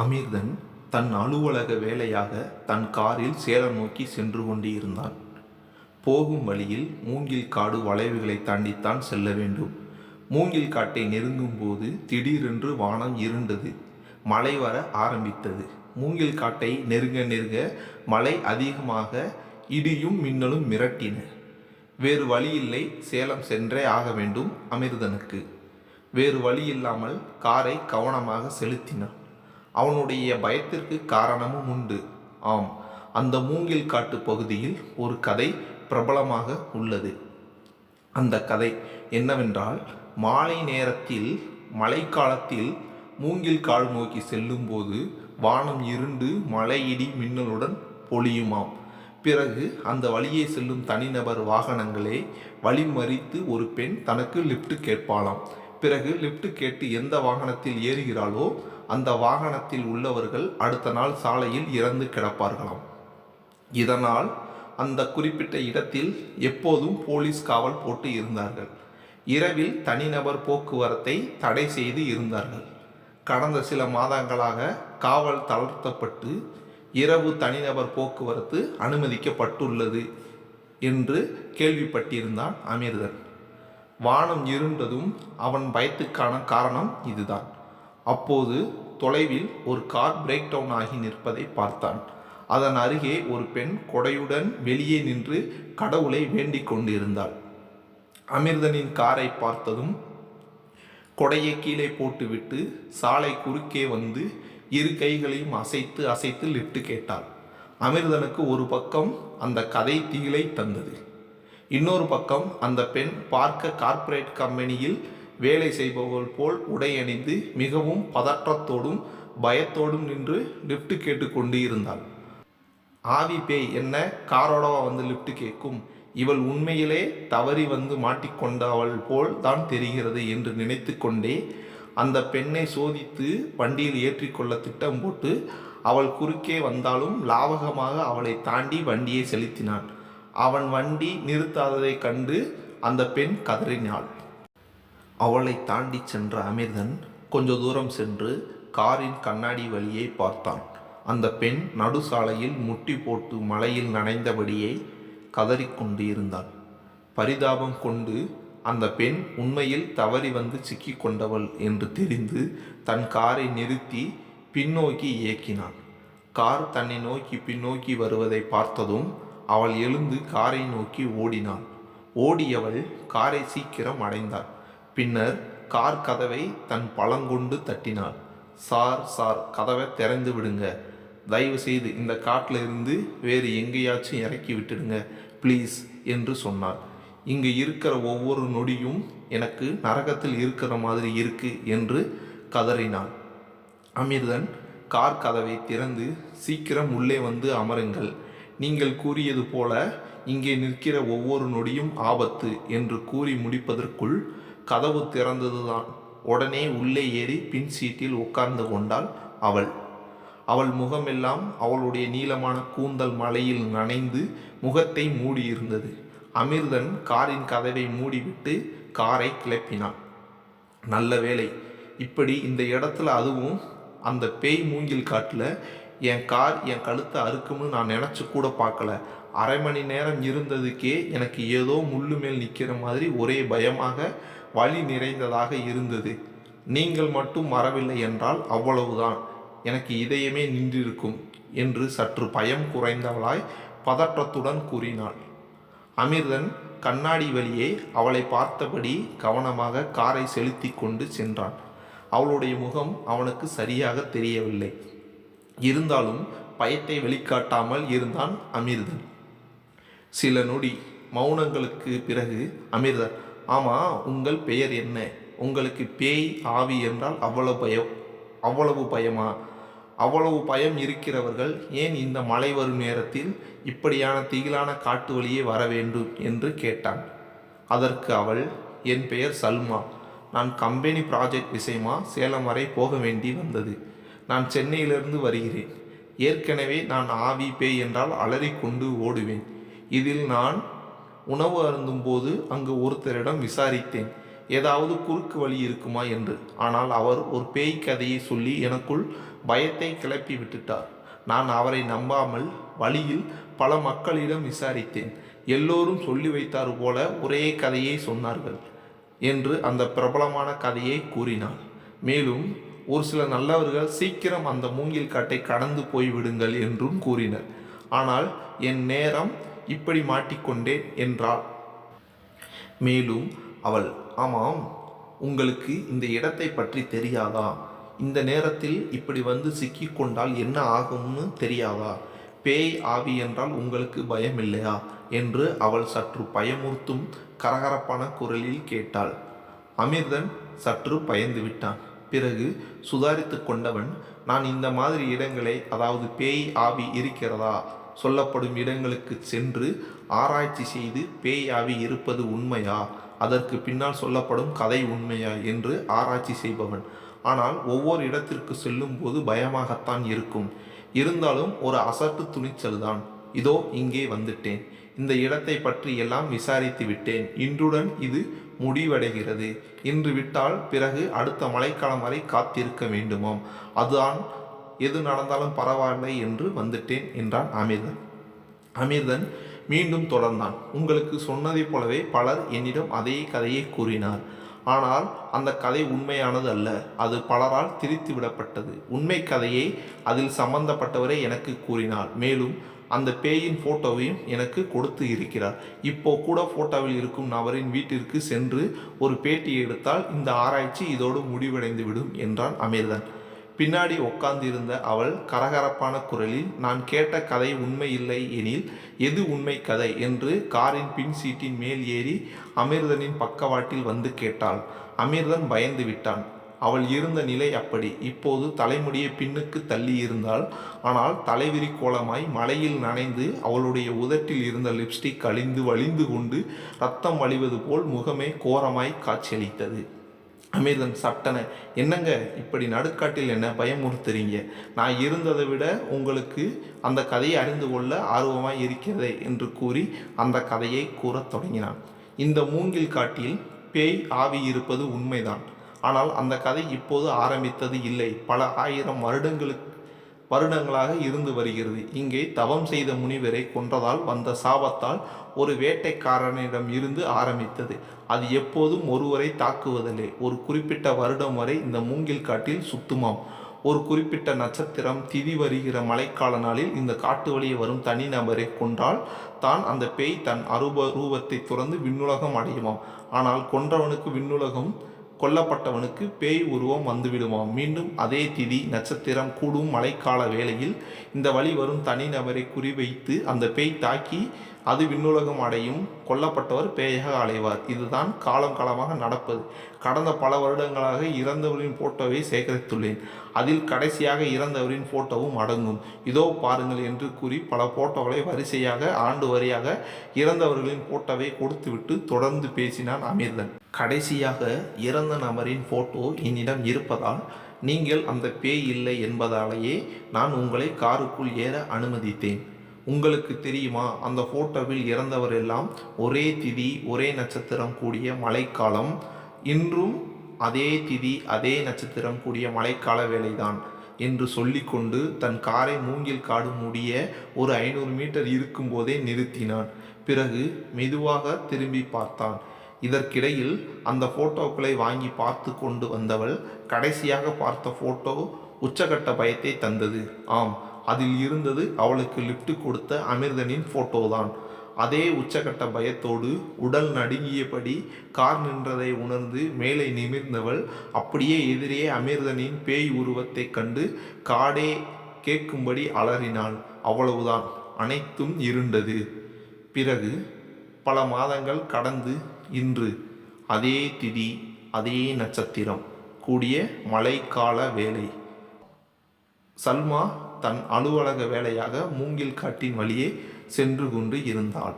அமீர்தன் தன் அலுவலக வேலையாக தன் காரில் சேலம் நோக்கி சென்று கொண்டிருந்தான் போகும் வழியில் மூங்கில் காடு வளைவுகளை தாண்டித்தான் செல்ல வேண்டும். மூங்கில் காட்டை நெருங்கும் போது திடீரென்று வானம் இருண்டது. மழை வர ஆரம்பித்தது. மூங்கில் காட்டை நெருங்க நெருங்க மழை அதிகமாக இடியும் மின்னலும் மிரட்டின. வேறு வழியில்லை சேலம் சென்றே ஆக வேண்டும் அமிர்தனுக்கு. வேறு வழி இல்லாமல் காரை கவனமாக செலுத்தினான். அவனுடைய பயத்திற்கு காரணமும் உண்டு. ஆம் அந்த மூங்கில் காட்டு பகுதியில் ஒரு கதை பிரபலமாக உள்ளது. அந்த கதை என்னவென்றால் மாலை நேரத்தில் மழைக்காலத்தில் மூங்கில் கால் நோக்கி செல்லும்போது வானம் இருண்டு மழை இடி மின்னலுடன் பொழியுமாம். பிறகு அந்த வழியே செல்லும் தனிநபர் வாகனங்களே வழிமறித்து ஒரு பெண் தனக்கு லிஃப்ட் கேட்பாளாம். பிறகு லிப்ட் கேட்டு எந்த வாகனத்தில் ஏறுகிறாளோ அந்த வாகனத்தில் உள்ளவர்கள் அடுத்த நாள் சாலையில் இறந்து கிடப்பார்களாம். இதனால் அந்த குறிப்பிட்ட இடத்தில் எப்போதும் போலீஸ் காவல் போட்டு இருந்தார்கள். இரவில் தனிநபர் போக்குவரத்தை தடை செய்து இருந்தார்கள். கடந்த சில மாதங்களாக காவல் தளர்த்தப்பட்டு இரவு தனிநபர் போக்குவரத்து அனுமதிக்கப்பட்டுள்ளது என்று கேள்விப்பட்டிருந்தான் அமீர்தன். வானம் இருண்டதும் அவன் பயத்துக்கான காரணம் இதுதான். அப்போது தொலைவில் ஒரு கார் பிரேக் டவுன் ஆகி நிற்பதை பார்த்தான். அதன் அருகே ஒரு பெண் கொடையுடன் வெளியே நின்று கடவுளை வேண்டிக் கொண்டிருந்தாள். அமிர்தனின் காரை பார்த்ததும் கொடையை கீழே போட்டுவிட்டு சாலை குறுக்கே வந்து இரு கைகளையும் அசைத்து அசைத்து லிஃப்ட் கேட்டாள். அமிர்தனுக்கு ஒரு பக்கம் அந்த கதை தீலை தந்தது. இன்னொரு பக்கம் அந்த பெண் பார்க்க கார்ப்பரேட் கம்பெனியில் வேலை செய்பவர்கள் போல் உடை அணிந்து மிகவும் பதற்றத்தோடும் பயத்தோடும் நின்று லிஃப்ட் கேட்டுக்கொண்டு இருந்தாள் ஆவி பேய் என்ன? காரோடவா வந்து லிஃப்ட் கேட்கும். இவள் உண்மையிலே தவறி வந்து மாட்டிக்கொண்டவள் போல் தான் தெரிகிறது என்று நினைத்து கொண்டே அந்த பெண்ணை சோதித்து வண்டியில் ஏற்றிக்கொள்ள திட்டம் போட்டு அவள் குறுக்கே வந்தாலும் லாவகமாக அவளை தாண்டி வண்டியை செலுத்தினான். அவன் வண்டி நிறுத்தாததைக் கண்டு அந்த பெண் கதறினாள். அவளை தாண்டி சென்ற அமிர்தன் கொஞ்ச தூரம் சென்று காரின் கண்ணாடி வழியை பார்த்தான். அந்த பெண் நடுசாலையில் முட்டி போட்டு மலையில் நனைந்தபடியே கதறிக்கொண்டு இருந்தாள் பரிதாபம் கொண்டு அந்த பெண் உண்மையில் தவறி வந்து சிக்கிக் கொண்டவள் என்று தெரிந்து தன் காரை நிறுத்தி பின்னோக்கி இயக்கினான் கார் தன்னை நோக்கி பின்னோக்கி வருவதை பார்த்ததும் அவள் எழுந்து காரை நோக்கி ஓடினாள். ஓடியவள் காரை சீக்கிரம் அடைந்தாள். பின்னர் கார் கதவை தன் பழங்கொண்டு தட்டினாள். சார் சார் கதவை திறந்து விடுங்க. தயவு செய்து இந்த காட்டில் இருந்து வேறு எங்கேயாச்சும் இறக்கி விட்டுடுங்க ப்ளீஸ் என்று சொன்னார் இங்கு இருக்கிற ஒவ்வொரு நொடியும் எனக்கு நரகத்தில் இருக்கிற மாதிரி இருக்கு என்று கதறினான் அமிர்தன் கார் கதவை திறந்து சீக்கிரம் உள்ளே வந்து அமருங்கள். நீங்கள் கூறியது போல இங்கே நிற்கிற ஒவ்வொரு நொடியும் ஆபத்து என்று கூறி முடிப்பதற்குள் கதவு திறந்ததுதான். உடனே உள்ளே ஏறி பின் சீட்டில் உட்கார்ந்து கொண்டாள் அவள். அவள் முகமெல்லாம் அவளுடைய நீளமான கூந்தல் மலையில் நனைந்து முகத்தை மூடியிருந்தது. அமிர்தன் காரின் கதவை மூடிவிட்டு காரை கிளப்பினான். நல்ல வேலை இப்படி இந்த இடத்துல அதுவும் அந்த பேய் மூங்கில் காட்டில் என் கார் என் கழுத்தை அறுக்கும்னு நான் நினச்சி கூட பார்க்கல. அரை மணி நேரம் இருந்ததுக்கே எனக்கு ஏதோ முள்ளு மேல் நிற்கிற மாதிரி ஒரே பயமாக வழி நிறைந்ததாக இருந்தது. நீங்கள் மட்டும் வரவில்லை என்றால் அவ்வளவுதான். எனக்கு இதயமே நின்றிருக்கும் என்று சற்று பயம் குறைந்தவளாய் பதற்றத்துடன் கூறினாள். அமிர்தன் கண்ணாடி வழியே அவளை பார்த்தபடி கவனமாக காரை செலுத்தி கொண்டு சென்றான். அவளுடைய முகம் அவனுக்கு சரியாக தெரியவில்லை. இருந்தாலும் பயத்தை வெளிக்காட்டாமல் இருந்தான் அமிர்தன். சில நொடி மௌனங்களுக்கு பிறகு அமிர்தன் ஆமாம் உங்கள் பெயர் என்ன? உங்களுக்கு பேய் ஆவி என்றால் அவ்வளவு பயம் அவ்வளவு பயமா? அவ்வளவு பயம் இருக்கிறவர்கள் ஏன் இந்த மழை வரும் நேரத்தில் இப்படியான திகிலான காட்டு வழியே வர வேண்டும்? என்று கேட்டான். அதற்கு அவள் என் பெயர் சல்மா. நான் கம்பெனி ப்ராஜெக்ட் விஷயமா சேலம் வரை போக வேண்டி வந்தது. நான் சென்னையிலிருந்து வருகிறேன். ஏற்கனவே நான் ஆவி பேய் என்றால் அலறிக்கொண்டு ஓடுவேன். இதில் நான் உணவு அருந்தும்போது அங்கு ஒருத்தரிடம் விசாரித்தேன். ஏதாவது குறுக்கு வழி இருக்குமா என்று. ஆனால் அவர் ஒரு பேய் கதையை சொல்லி எனக்குள் பயத்தை கிளப்பி விட்டுட்டார். நான் அவரை நம்பாமல் வழியில் பல மக்களிடம் விசாரித்தேன். எல்லோரும் சொல்லி வைத்தார் போல ஒரே கதையை சொன்னார்கள் என்று அந்த பிரபலமான கதையை கூறினார். மேலும் ஒரு சில நல்லவர்கள் சீக்கிரம் அந்த மூங்கில் காட்டை கடந்து போய்விடுங்கள் என்றும் கூறினர். ஆனால் என் நேரம் இப்படி மாட்டிக்கொண்டேன் என்றாள் மேலும் அவள் ஆமாம் உங்களுக்கு இந்த இடத்தை பற்றி தெரியாதா? இந்த நேரத்தில் இப்படி வந்து சிக்கிக்கொண்டால் என்ன ஆகும்னு தெரியாதா? பேய் ஆவி என்றால் உங்களுக்கு பயம் இல்லையா? என்று அவள் சற்று பயமுறுத்தும் கரகரப்பான குரலில் கேட்டாள். அமிர்தன் சற்று பயந்து விட்டான். பிறகு சுதாரித்து கொண்டவன் நான் இந்த மாதிரி இடங்களை அதாவது பேய் ஆவி இருக்கிறதா சொல்லப்படும் இடங்களுக்கு சென்று ஆராய்ச்சி செய்து பேய் ஆவி இருப்பது உண்மையா? அதற்கு பின்னால் சொல்லப்படும் கதை உண்மையா? என்று ஆராய்ச்சி செய்பவன். ஆனால் ஒவ்வொரு இடத்திற்கு செல்லும் போது பயமாகத்தான் இருக்கும். இருந்தாலும் ஒரு அசட்டு துணிச்சல் தான். இதோ இங்கே வந்துட்டேன். இந்த இடத்தை பற்றி எல்லாம் விசாரித்து விட்டேன். இன்றுடன் இது முடிவடைகிறது. இன்று விட்டால் பிறகு அடுத்த மழைக்காலம் வரை காத்திருக்க வேண்டுமாம். அதுதான் எது நடந்தாலும் பரவாயில்லை என்று வந்துட்டேன் என்றான் அமிர்தன். அமிர்தன் மீண்டும் தொடர்ந்தான். உங்களுக்கு சொன்னதைப் போலவே பலர் என்னிடம் அதே கதையை கூறினார். ஆனால் அந்த கதை உண்மையானது அல்ல. அது பலரால் திரித்து விடப்பட்டது உண்மை கதையை அதில் சம்பந்தப்பட்டவரே எனக்கு கூறினார். மேலும் அந்த பேயின் ஃபோட்டோவையும் எனக்கு கொடுத்து இருக்கிறார். இப்போ கூட ஃபோட்டோவில் இருக்கும் நபரின் வீட்டிற்கு சென்று ஒரு பேட்டி எடுத்தால் இந்த ஆராய்ச்சி இதோடு முடிவடைந்து விடும் என்றான் அமிர்தன். பின்னாடி உட்கார்ந்திருந்த அவள் கரகரப்பான குரலில் நான் கேட்ட கதை உண்மை இல்லை எனில் எது உண்மை கதை? என்று காரின் பின் சீட்டின் மேல் ஏறி அமிர்தனின் பக்கவாட்டில் வந்து கேட்டாள். அமிர்தன் பயந்து விட்டான். அவள் இருந்த நிலை அப்படி. இப்போது தலைமுடியை பின்னுக்கு தள்ளி இருந்தாள். ஆனால் தலைவிரி கோலமாய் மலையில் நனைந்து அவளுடைய உதட்டில் இருந்த லிப்ஸ்டிக் அழிந்து வழிந்து கொண்டு ரத்தம் வழிவது போல் முகமே கோரமாய் காட்சியளித்தது. அமிர்தன் சட்டன என்னங்க இப்படி நடுக்காட்டில் என்ன பயமுறுத்துறீங்க? நான் இருந்ததை விட உங்களுக்கு அந்த கதையை அறிந்து கொள்ள ஆர்வமாக இருக்கிறதே என்று கூறி அந்த கதையை கூறத் தொடங்கினான். இந்த மூங்கில் காட்டில் பேய் ஆவி இருப்பது உண்மைதான். ஆனால் அந்த கதை இப்போது ஆரம்பித்தது இல்லை. பல ஆயிரம் வருடங்களுக்கு வருடங்களாக இருந்து வருகிறது. இங்கே தவம் செய்த முனிவரை கொன்றதால் வந்த சாபத்தால் ஒரு வேட்டைக்காரனிடம் இருந்து ஆரம்பித்தது. அது எப்போதும் ஒருவரை தாக்குவதில்லை. ஒரு குறிப்பிட்ட வருடம் வரை இந்த மூங்கில் காட்டில் சுத்துமாம். ஒரு குறிப்பிட்ட நட்சத்திரம் திதி வருகிற மழைக்கால நாளில் இந்த காட்டு வழியே வரும் தனிநபரை கொன்றால் தான் அந்த பேய் தன் அருப ரூபத்தை துறந்து விண்ணுலகம் அடையுமாம். ஆனால் கொன்றவனுக்கு விண்ணுலகம் கொல்லப்பட்டவனுக்கு பேய் உருவம் வந்துவிடுமாம். மீண்டும் அதே திதி நட்சத்திரம் கூடும் மழைக்கால வேளையில் இந்த வழி வரும் தனிநபரை குறிவைத்து அந்த பேய் தாக்கி அது விண்ணுலகம் அடையும் கொல்லப்பட்டவர் பேயாக அலைவார் இதுதான் காலம் காலமாக நடப்பது. கடந்த பல வருடங்களாக இறந்தவரின் போட்டோவை சேகரித்துள்ளேன். அதில் கடைசியாக இறந்தவரின் போட்டோவும் அடங்கும். இதோ பாருங்கள் என்று கூறி பல போட்டோகளை வரிசையாக ஆண்டு வரியாக இறந்தவர்களின் போட்டோவை கொடுத்துவிட்டு தொடர்ந்து பேசினான் அமிர்தன். கடைசியாக இறந்த நபரின் போட்டோ என்னிடம் இருப்பதால் நீங்கள் அந்த பேய் இல்லை என்பதாலேயே நான் உங்களை காருக்குள் ஏற அனுமதித்தேன். உங்களுக்கு தெரியுமா? அந்த ஃபோட்டோவில் இறந்தவர் எல்லாம் ஒரே திதி ஒரே நட்சத்திரம் கூடிய மழைக்காலம். இன்றும் அதே திதி அதே நட்சத்திரம் கூடிய மழைக்கால வேலைதான் என்று சொல்லிக்கொண்டு தன் காரை மூங்கில் காடு முடிய ஒரு ஐநூறு மீட்டர் இருக்கும்போதே நிறுத்தினான். பிறகு மெதுவாக திரும்பி பார்த்தான். இதற்கிடையில் அந்த ஃபோட்டோக்களை வாங்கி பார்த்து கொண்டு வந்தவள் கடைசியாக பார்த்த ஃபோட்டோ உச்சகட்ட பயத்தை தந்தது. ஆம் அதில் இருந்தது அவளுக்கு லிஃப்ட் கொடுத்த அமிர்தனின் போட்டோ தான். அதே உச்சகட்ட பயத்தோடு உடல் நடுங்கியபடி கார் நின்றதை உணர்ந்து மேலே நிமிர்ந்தவள் அப்படியே எதிரே அமிர்தனின் பேய் உருவத்தை கண்டு காடே கேட்கும்படி அலறினாள். அவ்வளவுதான். அனைத்தும் இருண்டது. பிறகு பல மாதங்கள் கடந்து இன்று அதே திதி அதே நட்சத்திரம் கூடிய மழைக்கால வேலை சல்மா தன் அலுவலக வேலையாக மூங்கில் காட்டின் வழியே சென்று கொண்டு இருந்தாள்.